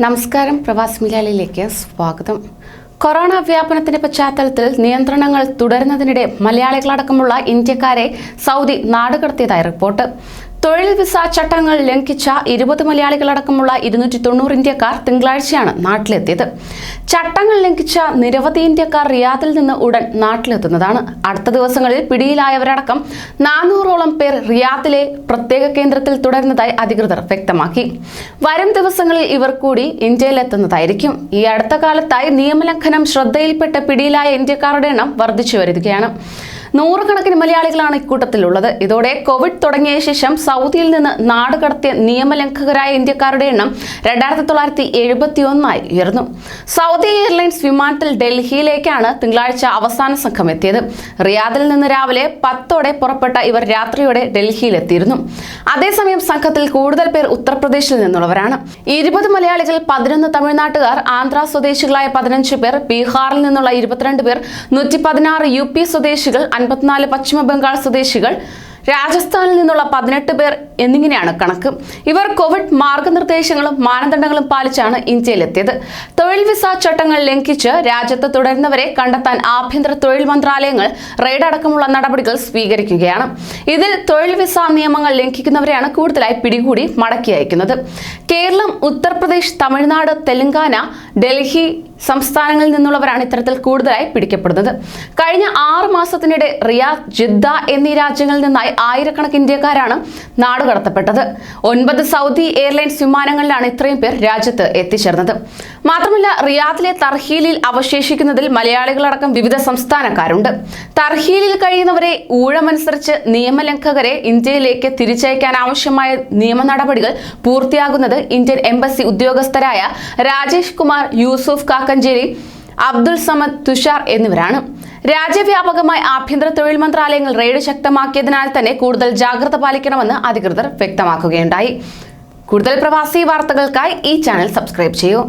നമസ്കാരം പ്രവാസ് മലയാളിയിലേക്ക് സ്വാഗതം. കൊറോണ വ്യാപനത്തിന്റെ പശ്ചാത്തലത്തിൽ നിയന്ത്രണങ്ങൾ തുടരുന്നതിനിടെ മലയാളികളടക്കമുള്ള ഇന്ത്യക്കാരെ സൗദി നാടുകടത്തിയതായി റിപ്പോർട്ട്. തൊഴിൽ വിസ ചട്ടങ്ങൾ ലംഘിച്ച ഇരുപത് മലയാളികളടക്കമുള്ള ഇരുന്നൂറ്റി തൊണ്ണൂറ് ഇന്ത്യക്കാർ തിങ്കളാഴ്ചയാണ് നാട്ടിലെത്തിയത്. ചട്ടങ്ങൾ ലംഘിച്ച നിരവധി ഇന്ത്യക്കാർ റിയാദിൽ നിന്ന് ഉടൻ നാട്ടിലെത്തുന്നതാണ്. അടുത്ത ദിവസങ്ങളിൽ പിടിയിലായവരടക്കം നാനൂറോളം പേർ റിയാദിലെ പ്രത്യേക കേന്ദ്രത്തിൽ തുടരുന്നതായി അധികൃതർ വ്യക്തമാക്കി. വരും ദിവസങ്ങളിൽ ഇവർ കൂടി ഇന്ത്യയിലെത്തുന്നതായിരിക്കും. ഈ അടുത്ത കാലത്തായി നിയമലംഘനം ശ്രദ്ധയിൽപ്പെട്ട പിടിയിലായ ഇന്ത്യക്കാരുടെ എണ്ണം വർദ്ധിച്ചു വരികയാണ്. നൂറുകണക്കിന് മലയാളികളാണ് ഇക്കൂട്ടത്തിലുള്ളത്. ഇതോടെ കോവിഡ് തുടങ്ങിയ ശേഷം സൗദിയിൽ നിന്ന് നാട് കടത്തിയ നിയമലംഘകരായ ഇന്ത്യക്കാരുടെ എണ്ണം രണ്ടായിരത്തി തൊള്ളായിരത്തി എഴുപത്തി ഒന്നായി ഉയർന്നു. സൗദി എയർലൈൻസ് വിമാനത്തിൽ ഡൽഹിയിലേക്കാണ് തിങ്കളാഴ്ച അവസാന സംഘം എത്തിയത്. റിയാദിൽ നിന്ന് രാവിലെ പത്തോടെ പുറപ്പെട്ട ഇവർ രാത്രിയോടെ ഡൽഹിയിലെത്തിയിരുന്നു. അതേസമയം സംഘത്തിൽ കൂടുതൽ പേർ ഉത്തർപ്രദേശിൽ നിന്നുള്ളവരാണ്. ഇരുപത് മലയാളികൾ പതിനൊന്ന് തമിഴ്നാട്ടുകാർ ആന്ധ്ര സ്വദേശികളായ പതിനഞ്ച് പേർ ബീഹാറിൽ നിന്നുള്ള ഇരുപത്തിരണ്ട് പേർ നൂറ്റി പതിനാറ് യു പി സ്വദേശികൾ അൻപത്തിനാല് പശ്ചിമ ബംഗാൾ സ്വദേശികൾ രാജസ്ഥാനിൽ നിന്നുള്ള പതിനെട്ട് പേർ എന്നിങ്ങനെയാണ് കണക്ക്. ഇവർ കോവിഡ് മാർഗനിർദ്ദേശങ്ങളും മാനദണ്ഡങ്ങളും പാലിച്ചാണ് ഇന്ത്യയിലെത്തിയത്. തൊഴിൽ വിസ ചട്ടങ്ങൾ ലംഘിച്ച് രാജ്യത്ത് തുടരുന്നവരെ കണ്ടെത്താൻ ആഭ്യന്തര തൊഴിൽ മന്ത്രാലയങ്ങൾ റെയ്ഡ് അടക്കമുള്ള നടപടികൾ സ്വീകരിക്കുകയാണ്. ഇതിൽ തൊഴിൽ വിസ നിയമങ്ങൾ ലംഘിക്കുന്നവരെയാണ് കൂടുതലായി പിടികൂടി മടക്കി അയക്കുന്നത്. കേരളം ഉത്തർപ്രദേശ് തമിഴ്നാട് തെലങ്കാന ഡൽഹി സംസ്ഥാനങ്ങളിൽ നിന്നുള്ളവരാണ് ഇത്തരത്തിൽ കൂടുതലായി പിടിക്കപ്പെടുന്നത്. കഴിഞ്ഞ ആറ് മാസത്തിനിടെ റിയാദ് ജിദ്ദ എന്നീ രാജ്യങ്ങളിൽ നിന്നായി ആയിരക്കണക്കിന് ഇന്ത്യക്കാരാണ് നാടുകടത്തപ്പെട്ടത്. ഒൻപത് സൗദി എയർലൈൻസ് വിമാനങ്ങളിലാണ് ഇത്രയും പേർ രാജ്യത്ത് എത്തിച്ചേർന്നത്. മാത്രമല്ല റിയാദിലെ തർഹീലിൽ അവശേഷിക്കുന്നതിൽ മലയാളികളടക്കം വിവിധ സംസ്ഥാനക്കാരുണ്ട്. തർഹീലിൽ കഴിയുന്നവരെ ഊഴമനുസരിച്ച് നിയമലംഘകരെ ഇന്ത്യയിലേക്ക് തിരിച്ചയക്കാൻ ആവശ്യമായ നിയമ നടപടികൾ പൂർത്തിയാകുന്നത് ഇന്ത്യൻ എംബസി ഉദ്യോഗസ്ഥരായ രാജേഷ് കുമാർ യൂസുഫ് കാക്കഞ്ചേരി അബ്ദുൾ സമദ് തുഷാർ എന്നിവരാണ്. രാജ്യവ്യാപകമായി ആഭ്യന്തര തൊഴിൽ മന്ത്രാലയങ്ങൾ റെയ്ഡ് ശക്തമാക്കിയതിനാൽ തന്നെ കൂടുതൽ ജാഗ്രത പാലിക്കണമെന്ന് അധികൃതർ വ്യക്തമാക്കുകയുണ്ടായി. കൂടുതൽ പ്രവാസി വാർത്തകൾക്കായി ഈ ചാനൽ സബ്സ്ക്രൈബ് ചെയ്യൂ.